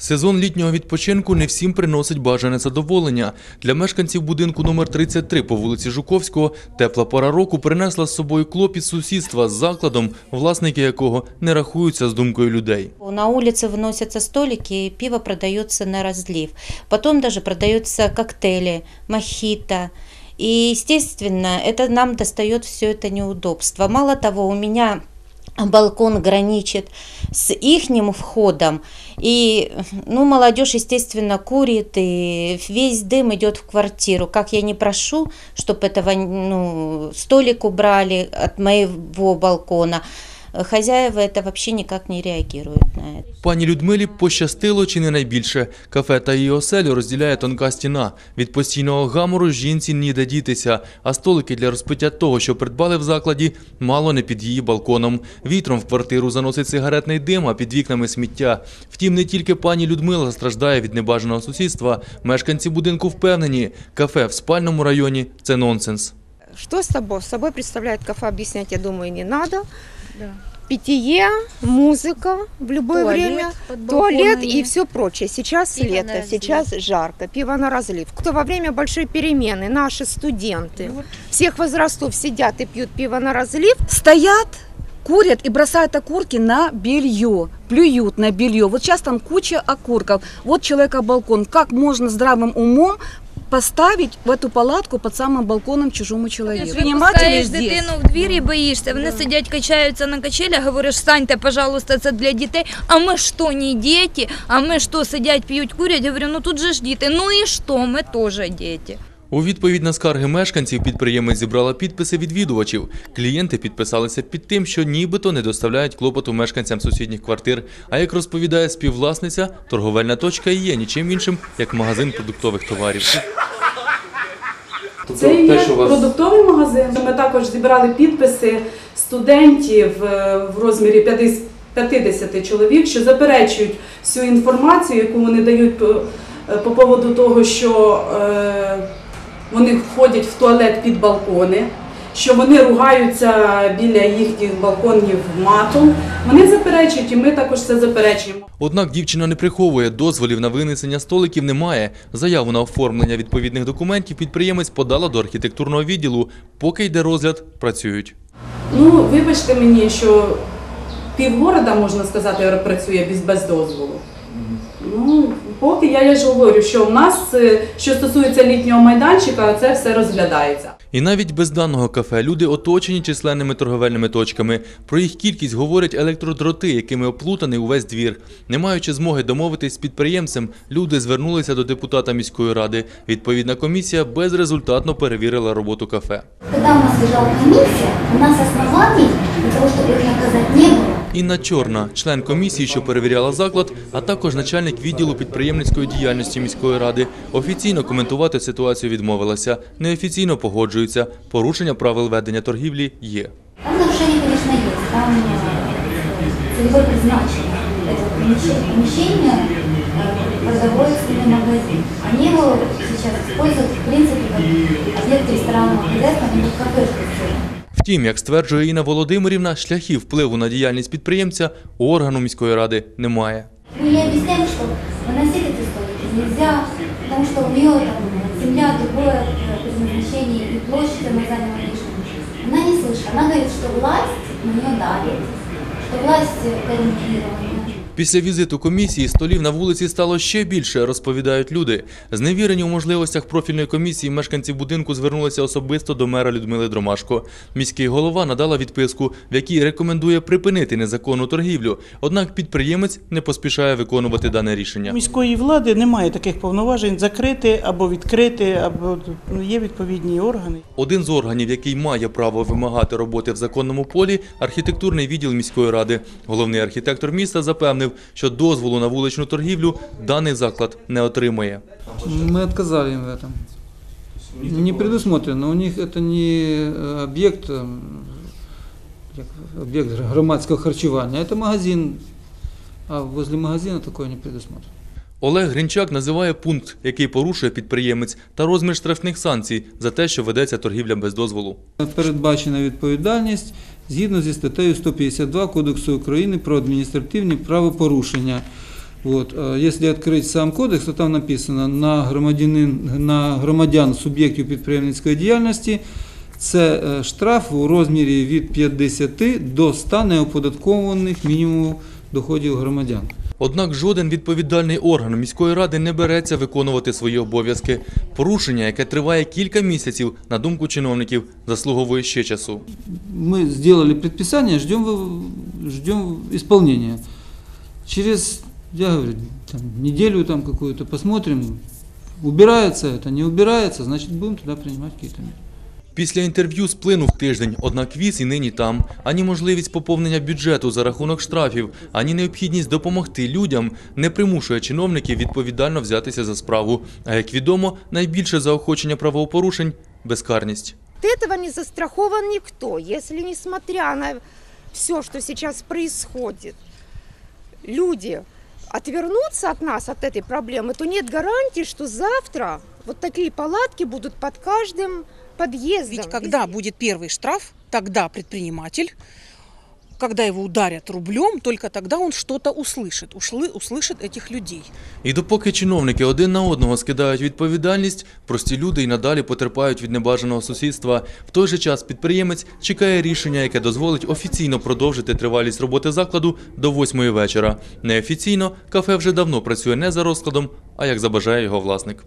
Сезон літнього відпочинку не всім приносить бажане задоволення. Для мешканців будинку номер 33 по вулиці Жуковського тепла пора року принесла з собою клопіт сусідства з закладом, власники якого не рахуються з думкою людей. На улице выносятся столики, и пиво продается на разлив. Потом даже продаются коктейли, мохито. И, естественно, это нам достает все это неудобство. Мало того, у меня балкон граничит с ихним входом. И, ну, молодежь, естественно, курит, и весь дым идет в квартиру. Как я не прошу, чтобы этого, ну, столик убрали от моего балкона, хозяева это вообще никак не реагируют на это. Пані Людмилі пощастило чи не найбільше. Кафе та її оселю розділяє тонка стіна. Від постійного гамору жінці ніде дітися, а столики для розпиття того, що придбали в закладі, мало не під її балконом. Вітром в квартиру заносить сигаретний дим, а під вікнами сміття. Втім, не тільки пані Людмила страждає від небажаного сусідства. Мешканці будинку впевнені, кафе в спальному районі це нонсенс. Что с собой? Собой представляет кафе, объяснять, я думаю, не надо. Питье, музыка в любое время, туалет и все прочее. Сейчас Пиво лето, сейчас жарко, пиво на разлив. Кто во время большой перемены, наши студенты, всех возрастов сидят и пьют пиво на разлив, стоят, курят и бросают окурки на белье, плюют на белье. Вот сейчас там куча окурков. Вот человека балкон. Как можно здравым умом поставить в эту палатку под самым балконом чужому человеку? випускаєш дитину в двір і боїшся. Вони сидять, качаються на качелях, говориш, станьте, пожалуйста, це для дітей. А ми що, не діти? А ми що, сидять, п'ють, курять? Говорю, ну тут же ж діти. Ну і що, ми теж діти. У відповідь на скарги мешканців підприємець зібрала підписи відвідувачів. Клієнти підписалися під тим, що нібито не доставляють клопоту мешканцям сусідніх квартир. А як розповідає співвласниця, торговельна точка і є нічим іншим, як магазин продуктових товарів. Це є продуктовий магазин. Ми також зібрали підписи студентів е, в розмірі 50 50 чоловік, що заперечують всю інформацію, яку вони дають по, е, поводу того, що е, вони входять в туалет під балкони, що вони ругаються біля їхніх балконів матом. Вони заперечують, і ми також це заперечуємо. Однак дівчина не приховує, дозволів на винесення столиків немає. Заяву на оформлення відповідних документів підприємець подала до архітектурного відділу. Поки йде розгляд, працюють. Ну, вибачте мені, що півгорода, можна сказати, працює без, дозволу. Ну, поки я, я ж говорю, що в нас, е, що стосується літнього майданчика, це все розглядається. І навіть без даного кафе люди оточені численними торговельними точками. Про їх кількість говорять електродроти, якими оплутаний увесь двір. Не маючи змоги домовитись з підприємцем, люди звернулися до депутата міської ради. Відповідна комісія безрезультатно перевірила роботу кафе. Когда у нас лежала комиссия, у нас оснований для того, чтобы их наказать, не было. Інна Чорна, член комісії, що перевіряла заклад, а також начальник відділу підприємницької діяльності міської ради, офіційно коментувати ситуацію відмовилася. Неофіційно погоджуються. Порушення правил ведення торгівлі є. Там нарушение, конечно, есть. Там э, целевое призначение этого помещения, помещения э, продовольственный магазин. Они его сейчас используют, в принципе, как объект ресторанного хозяйства, они тут кафешку строят. Втім, як стверджує Інна Володимирівна, шляхів впливу на діяльність підприємця у органу міської ради немає. Мы ей объясняем, что выносить эти столики нельзя, потому что у нее там земля, другое э, предназначение и площадь она заняла лишнюю. Она не слышит. Она говорит, что власть на нее давит, что власть э, коррумпирована. Після візиту комісії столів на вулиці стало ще більше, розповідають люди. Зневірені у можливостях профільної комісії мешканці будинку звернулися особисто до мера Людмили Дромашко. Міський голова надала відписку, в якій рекомендує припинити незаконну торгівлю. Однак підприємець не поспішає виконувати дане рішення. Міської влади немає таких повноважень закрити або відкрити, або ну, є відповідні органи. Один з органів, який має право вимагати роботи в законному полі, архітектурний відділ міської ради. Головний архітектор міста запевнив, що дозволу на вуличну торгівлю даний заклад не отримує. Мы отказали им в этом. Не предусмотрено. У них это не э, объект, э, як объект громадского харчевания. Это магазин. А возле магазина такое не предусмотрено. Олег Гринчак називає пункт, який порушує підприємець, та розмір штрафних санкцій за те, що ведеться торгівля без дозволу. Передбачена відповідальність згідно зі статтею 152 Кодексу України про адміністративні правопорушення. Вот. а Если сам кодекс, то там написано на на громадян суб'єктів підприємницької діяльності це е, штраф у розмірі від 50 до 100 неоподаткованих мінімумів доходів громадян. Однак жоден відповідальний орган міської ради не береться виконувати свої обов'язки. Порушення, яке триває кілька місяців, на думку чиновників, заслуговує ще часу. Мы сделали предписание, ждем, вы- ждем исполнения. Через, я говорю, там, неделю там какую-то посмотрим, убирается это, не убирается, значит будем тогда принимать какие-то меры. Після інтерв'ю сплинув тиждень, однак віз і нині там. Ані можливість поповнення бюджету за рахунок штрафів, ані необхідність допомогти людям не примушує чиновників відповідально взятися за справу. А як відомо, найбільше заохочення правопорушень безкарність. От этого не застрахован никто. Если несмотря на все, что сейчас происходит, люди отвернутся от нас, от этой проблемы, то нет гарантии, что завтра вот такие палатки будут под каждым подъездом. Ведь когда везде. будет первый штраф, тогда предприниматель, когда его ударят рублем, только тогда он что-то услышит, ушлы- услышит этих людей. І допоки чиновники один на одного скидають відповідальність, прості люди й надалі потерпають від небажаного сусідства. В той же час підприємець чекає рішення, яке дозволить офіційно продовжити тривалість роботи закладу до восьмої вечора. Неофіційно кафе вже давно працює не за розкладом, а як забажає його власник.